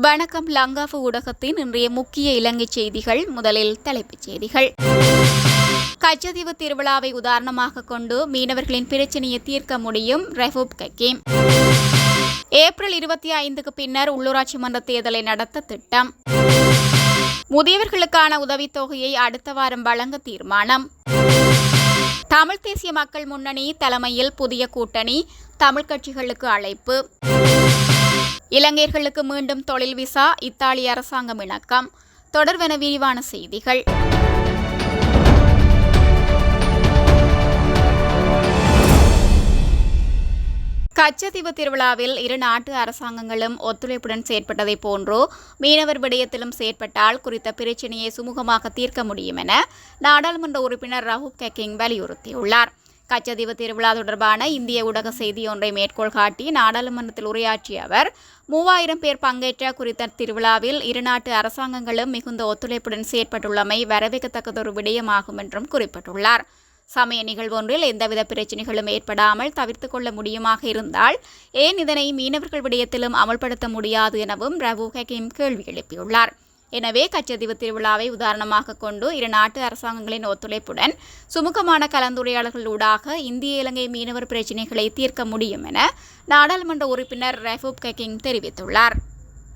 வணக்கம். லங்காஃபு ஊடகத்தின் இன்றைய முக்கிய இலங்கை செய்திகள். முதலில் தலைப்புச் செய்திகள். கச்சதீவு திருவிழாவை உதாரணமாக கொண்டு மீனவர்களின் பிரச்சனையை தீர்க்க முடியும் ரெஹூப் கக்கீம் ஏப்ரல் இருபத்தி ஐந்துக்கு பின்னர் உள்ளூராட்சி மன்ற தேர்தலை நடத்த திட்டம். முதியவர்களுக்கான உதவித்தொகையை அடுத்த வாரம் வழங்க தீர்மானம். தமிழ்த் தேசிய மக்கள் முன்னணி தலைமையில் புதிய கூட்டணி தமிழ் கட்சிகளுக்கு அழைப்பு. இலங்கையர்களுக்கு மீண்டும் தொழில் விசா இத்தாலி அரசாங்கம் இணக்கம். தொடர்வென விரிவான செய்திகள். கச்சத்தீவு திருவிழாவில் இரு நாட்டு அரசாங்கங்களும் ஒத்துழைப்புடன் செயற்பட்டதை போன்றோ மீனவர் விடயத்திலும் செயற்பட்டால் குறித்த பிரச்சினையை சுமூகமாக தீர்க்க முடியும் என நாடாளுமன்ற உறுப்பினர் ரகு கெக்கிங் வலியுறுத்தியுள்ளார். கச்சதீவு திருவிழா தொடர்பான இந்திய ஊடக செய்தி ஒன்றை மேற்கோள் காட்டி நாடாளுமன்றத்தில் உரையாற்றிய அவர் மூவாயிரம் பேர் பங்கேற்ற குறித்த திருவிழாவில் இருநாட்டு அரசாங்கங்களும் மிகுந்த ஒத்துழைப்புடன் செயற்பட்டுள்ளமை வரவேற்கத்தக்கதொரு விடயமாகும் என்றும் குறிப்பிட்டுள்ளார். சமய நிகழ்வொன்றில் எந்தவித பிரச்சனைகளும் ஏற்படாமல் தவிர்த்து கொள்ள முடியுமாக இருந்தால் ஏன் இதனை மீனவர்கள் விடயத்திலும் அமல்படுத்த முடியாது எனவும் ரவு ஹக்கீம் கேள்வி எழுப்பியுள்ளார். எனவே கச்சதீவு திருவிழாவை உதாரணமாக கொண்டு இரு நாட்டு அரசாங்கங்களின் ஒத்துழைப்புடன் சுமூகமான கலந்துரையாடல்களூடாக இந்திய இலங்கை மீனவர் பிரச்சினைகளை தீர்க்க முடியும் என நாடாளுமன்ற உறுப்பினர் ரெஃபூப் கக்கிங் தெரிவித்துள்ளார்.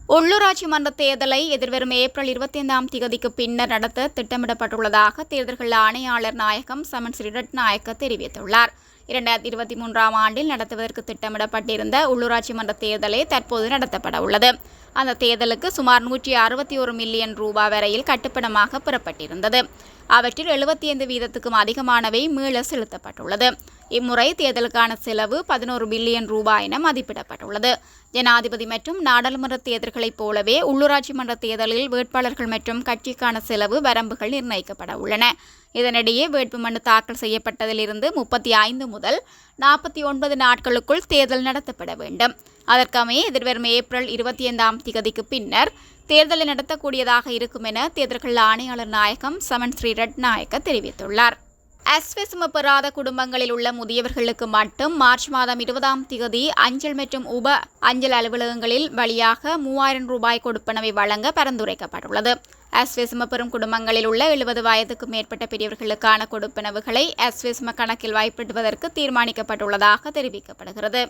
உள்ளூராட்சி மன்ற தேர்தலை எதிர்வரும் ஏப்ரல் இருபத்தி ஐந்தாம் தேதிக்கு பின்னர் நடத்த திட்டமிடப்பட்டுள்ளதாக தேர்தல்கள் ஆணையாளர் நாயகம் சமன் ஸ்ரீரட் நாயக்க தெரிவித்துள்ளார். இரண்டாயிரத்தி இருபத்தி மூன்றாம் ஆண்டில் நடத்துவதற்கு திட்டமிடப்பட்டிருந்த உள்ளூராட்சி மன்ற தேர்தலே தற்போது நடத்தப்பட உள்ளது. அந்த தேர்தலுக்கு சுமார் நூற்றி அறுபத்தி ஒரு மில்லியன் ரூபாய் வரையில் கட்டுப்பணமாக பெறப்பட்டிருந்தது. அவற்றில் எழுபத்தி ஐந்து வீதத்துக்கும் அதிகமானவை மீள செலுத்தப்பட்டுள்ளது. இம்முறை தேர்தலுக்கான செலவு பதினோரு பில்லியன் ரூபாய் என மதிப்பிடப்பட்டுள்ளது. ஜனாதிபதி மற்றும் நாடாளுமன்ற தேர்தல்களைப் போலவே உள்ளூராட்சி மன்ற தேர்தலில் வேட்பாளர்கள் மற்றும் கட்சிக்கான செலவு வரம்புகள் நிர்ணயிக்கப்பட உள்ளன. இதனிடையே வேட்புமனு தாக்கல் செய்யப்பட்டதிலிருந்து முப்பத்தி ஐந்து முதல் நாற்பத்தி ஒன்பது நாட்களுக்குள் தேர்தல் நடத்தப்பட வேண்டும். அதற்கமைய எதிர்வரும் ஏப்ரல் இருபத்தி ஐந்தாம் திகதிக்கு பின்னர் தேர்தலை நடத்தக்கூடியதாக இருக்கும் என தேர்தல்கள் ஆணையாளர் நாயகம் சமன் ஸ்ரீ நாயக்க தெரிவித்துள்ளார். அஸ்வெசும பெறாத குடும்பங்களில் உள்ள முதியவர்களுக்கு மட்டும் மார்ச் மாதம் இருபதாம் திகதி அஞ்சல் மற்றும் உப அஞ்சல் அலுவலகங்களில் வழியாக மூவாயிரம் ரூபாய் கொடுப்பனவை வழங்க பரிந்துரைக்கப்பட்டுள்ளது. அஸ்வெசும பெறும் குடும்பங்களில் உள்ள எழுபது வயதுக்கு மேற்பட்ட பெரியவர்களுக்கான கொடுப்பனவுகளை அஸ்வெசும கணக்கில் வைப்பிடுவதற்கு தீர்மானிக்கப்பட்டுள்ளதாக தெரிவிக்கப்படுகிறது.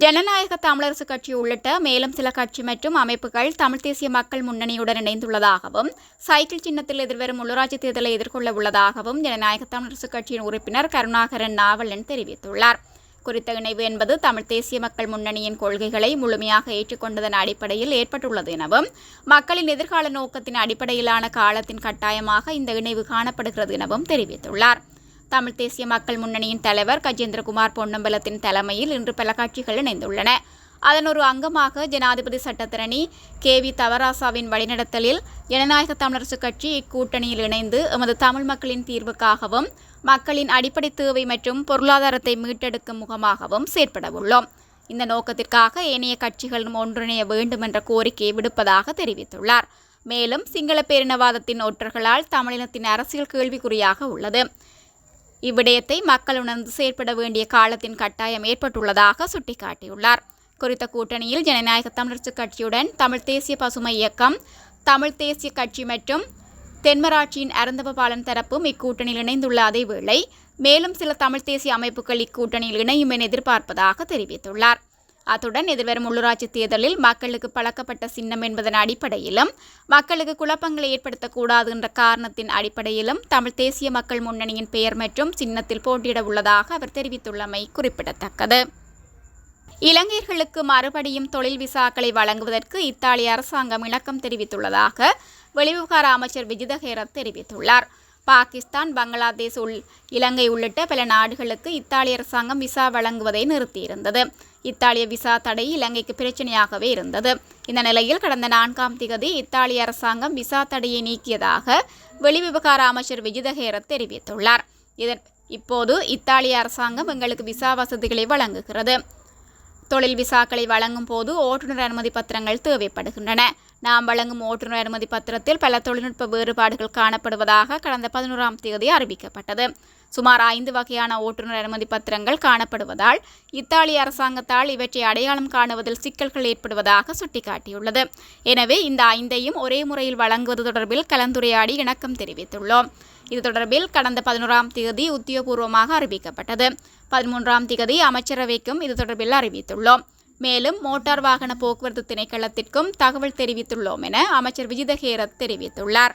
ஜனநாயக தமிழரசு கட்சி உள்ளிட்ட மேலும் சில கட்சி மற்றும் அமைப்புகள் தமிழ் தேசிய மக்கள் முன்னணியுடன் இணைந்துள்ளதாகவும் சைக்கிள் சின்னத்தில் எதிர்வரும் உள்ளூராட்சி தேர்தலை எதிர்கொள்ள உள்ளதாகவும் ஜனநாயக தமிழரசு கட்சியின் உறுப்பினர் கருணாகரன் நாவலன் தெரிவித்துள்ளார். குறித்த இணைவு என்பது தமிழ் தேசிய மக்கள் முன்னணியின் கொள்கைகளை முழுமையாக ஏற்றுக்கொண்டதன் அடிப்படையில் ஏற்பட்டுள்ளது எனவும் மக்களின் எதிர்கால நோக்கத்தின் அடிப்படையிலான காலத்தின் கட்டாயமாக இந்த இணைவு காணப்படுகிறது எனவும் தெரிவித்துள்ளார். தமிழ் தேசிய மக்கள் முன்னணியின் தலைவர் கஜேந்திரகுமார் பொன்னம்பலத்தின் தலைமையில் இன்று பல கட்சிகள் இணைந்துள்ளன. அதன் ஒரு அங்கமாக ஜனாதிபதி சட்டத்திரணி கே வி தவராசாவின் வழிநடத்தலில் ஜனநாயக தமிழரசுக் கட்சி இக்கூட்டணியில் இணைந்து எமது தமிழ் மக்களின் தீர்வுக்காகவும் மக்களின் அடிப்படை தேவை மற்றும் பொருளாதாரத்தை மீட்டெடுக்கும் முகமாகவும் செயற்படவுள்ளோம் இந்த நோக்கத்திற்காக ஏனைய கட்சிகளும் ஒன்றிணைய வேண்டும் என்ற கோரிக்கையை விடுப்பதாக தெரிவித்துள்ளார். மேலும் சிங்கள பேரினவாதத்தின் ஒற்றர்களால் தமிழினத்தின் அரசியல் கேள்விக்குறியாக உள்ளது. இவ்விடயத்தை மக்கள் உணர்ந்து செயற்பட வேண்டிய காலத்தின் கட்டாயம் ஏற்பட்டுள்ளதாக சுட்டிக்காட்டியுள்ளார். குறித்த கூட்டணியில் ஜனநாயக தமிழர்ச்சி கட்சியுடன் தமிழ் தேசிய பசுமை இயக்கம் தமிழ் தேசிய கட்சி மற்றும் தென்மராட்சியின் அருந்தவபாலன் தரப்பும் இக்கூட்டணியில் இணைந்துள்ள அதேவேளை மேலும் சில தமிழ் தேசிய அமைப்புகள் இக்கூட்டணியில் இணையும் என எதிர்பார்ப்பதாக தெரிவித்துள்ளார். அத்துடன் எதிர்வரும் உள்ளூராட்சி தேர்தலில் மக்களுக்கு பழக்கப்பட்ட சின்னம் என்பதன் அடிப்படையிலும் மக்களுக்கு குழப்பங்களை ஏற்படுத்தக்கூடாது என்ற காரணத்தின் அடிப்படையிலும் தமிழ் தேசிய மக்கள் முன்னணியின் பெயர் மற்றும் சின்னத்தில் போட்டியிட உள்ளதாக அவர் தெரிவித்துள்ளமை குறிப்பிடத்தக்கது. இலங்கையர்களுக்கு மறுபடியும் தொழில் விசாக்களை வழங்குவதற்கு இத்தாலிய அரசாங்கம் இணக்கம் தெரிவித்துள்ளதாக வெளிவிவகார அமைச்சர் விஜிதஹேரத் தெரிவித்துள்ளார். பாகிஸ்தான் பங்களாதேஷ் உள் இலங்கை உள்ளிட்ட பல நாடுகளுக்கு இத்தாலி அரசாங்கம் விசா வழங்குவதை நிறுத்தியிருந்தது. இத்தாலிய விசா தடை இலங்கைக்கு பிரச்சனையாகவே இருந்தது. இந்த நிலையில் கடந்த நான்காம் திகதி இத்தாலிய அரசாங்கம் விசா தடையை நீக்கியதாக வெளிவிவகார அமைச்சர் விஜிதஹேர தெரிவித்துள்ளார். இதன் இப்போது இத்தாலிய அரசாங்கம் எங்களுக்கு விசா வசதிகளை வழங்குகிறது. தொழில் விசாக்களை வழங்கும் போது ஓட்டுநர் அனுமதி பத்திரங்கள் தேவைப்படுகின்றன. நாம் வழங்கும் ஓட்டுநர் அனுமதி பத்திரத்தில் பல தொழில்நுட்ப வேறுபாடுகள் காணப்படுவதாக கடந்த பதினோராம் தேதி அறிவிக்கப்பட்டது. சுமார் ஐந்து வகையான ஓட்டுநர் அனுமதி பத்திரங்கள் காணப்படுவதால் இத்தாலி அரசாங்கத்தால் இவற்றை அடையாளம் காணுவதில் சிக்கல்கள் ஏற்படுவதாக சுட்டிக்காட்டியுள்ளது. எனவே இந்த ஐந்தையும் ஒரே முறையில் வழங்குவது தொடர்பில் கலந்துரையாடி இணக்கம் தெரிவித்துள்ளோம். இது தொடர்பில் கடந்த பதினோராம் தேதி உத்தியோகபூர்வமாக அறிவிக்கப்பட்டது. பதிமூன்றாம் தேதி அமைச்சரவைக்கும் இது தொடர்பில் அறிவித்துள்ளோம். மேலும் மோட்டார் வாகன போக்குவரத்து திணைக்களத்திற்கும் தகவல் தெரிவித்துள்ளோம் என அமைச்சர் விஜிதஹேரத் தெரிவித்துள்ளார்.